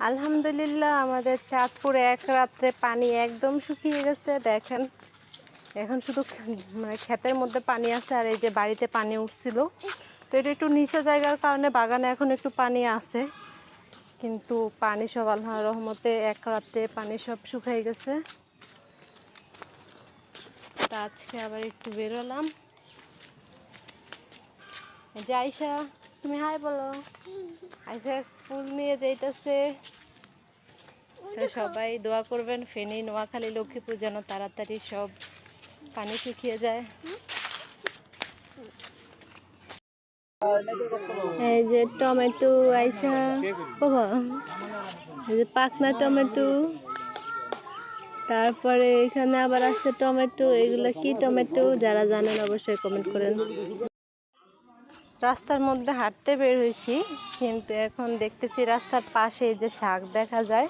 আলহামদুলিল্লাহ, আমাদের চাঁদপুরে এক রাত্রে পানি একদম শুকিয়ে গেছে, দেখেন। এখন শুধু মানে ক্ষেতের মধ্যে পানি আছে আর এই যে বাড়িতে পানি উঠছিল। তো এটা একটু নিচে জায়গার কারণে বাগানে এখন একটু পানি আছে। কিন্তু পানি সব আল্লাহ রহমতে এক রাত্রে পানি সব শুকিয়ে গেছে। তা আজকে আবার একটু বেরোলাম। এই যে আয়সা তুমি হাই বলো। আয়সা ফুল নিয়ে যাইতেছে। সবাই দোয়া করবেন, ফেনী, নোয়াখালী, লক্ষ্মীপুর যেন তাড়াতাড়ি সব পানি শুকিয়ে যায়। এই যে টমেটো আইসা। এই যে পাকনা টমেটো। তারপরে এখানে আবার আছে টমেটো, এগুলো কি টমেটো? যারা জানেন অবশ্যই কমেন্ট করেন। রাস্তার মধ্যে হাঁটতে বের হয়েছি, কিন্তু এখন দেখতেছি রাস্তার পাশে যে শাক দেখা যায়।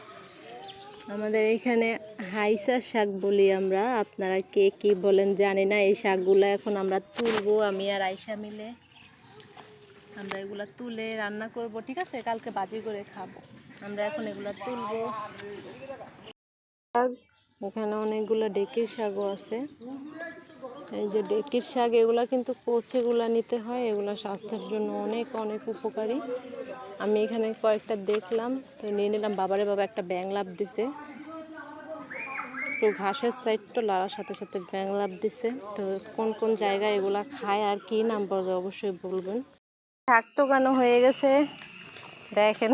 আমাদের এখানে হাইসার শাক বলি আমরা। আপনারা কে কি বলেন জানি না, এই শাকগুলো এখন আমরা তুলবো আমি আর আয়সা মিলে। আমরা এগুলা তুলে রান্না করব, ঠিক আছে? কালকে বাজি করে খাব। আমরা এখন এগুলা তুলবো। শাক এখানে অনেকগুলো ডেকির শাকও আছে। এই যে ডেকির শাক, এগুলা কিন্তু কচিগুলা নিতে হয়। এগুলা স্বাস্থ্যের জন্য অনেক অনেক উপকারী। আমি এখানে কয়েকটা দেখলাম, তো নিয়ে নিলাম। বাবারে বাবা একটা ব্যাং লাভ দিছে। একটু ঘাসের সাইড তো লাড়ার সাথে সাথে ব্যাং লাভ দিছে। তো কোন কোন জায়গায় এগুলা খায় আর কি নাম বলবে অবশ্যই বলবেন। শাক টোকানো হয়ে গেছে। দেখেন,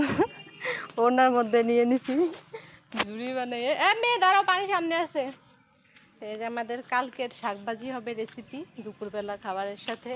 ওনার মধ্যে নিয়ে নিছি। ঝুড়ি বানিয়ে এ মেয়ে, দাঁড়াও, পানি সামনে আছে। এই যে আমাদের কালকের শাকভাজি হবে রেসিপি দুপুরবেলা খাবারের সাথে।